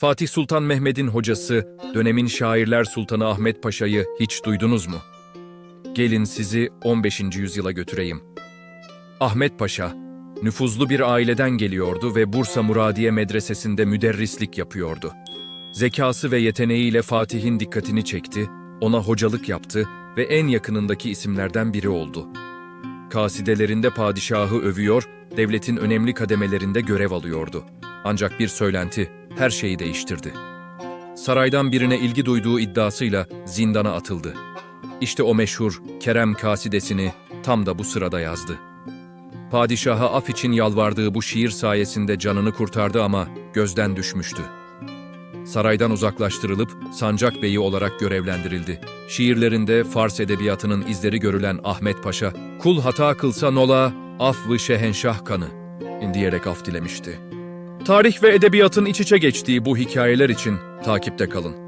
Fatih Sultan Mehmet'in hocası, dönemin şairler sultanı Ahmet Paşa'yı hiç duydunuz mu? Gelin sizi 15. yüzyıla götüreyim. Ahmet Paşa, nüfuzlu bir aileden geliyordu ve Bursa Muradiye Medresesi'nde müderrislik yapıyordu. Zekası ve yeteneğiyle Fatih'in dikkatini çekti, ona hocalık yaptı ve en yakınındaki isimlerden biri oldu. Kasidelerinde padişahı övüyor, devletin önemli kademelerinde görev alıyordu. Ancak bir söylenti her şeyi değiştirdi. Saraydan birine ilgi duyduğu iddiasıyla zindana atıldı. İşte o meşhur Kerem kasidesini tam da bu sırada yazdı. Padişaha af için yalvardığı bu şiir sayesinde canını kurtardı ama gözden düşmüştü. Saraydan uzaklaştırılıp Sancak Beyi olarak görevlendirildi. Şiirlerinde Fars edebiyatının izleri görülen Ahmet Paşa, kul hata kılsa nola, af-ı şehenşah kanı diyerek af dilemişti. Tarih ve edebiyatın iç içe geçtiği bu hikayeler için takipte kalın.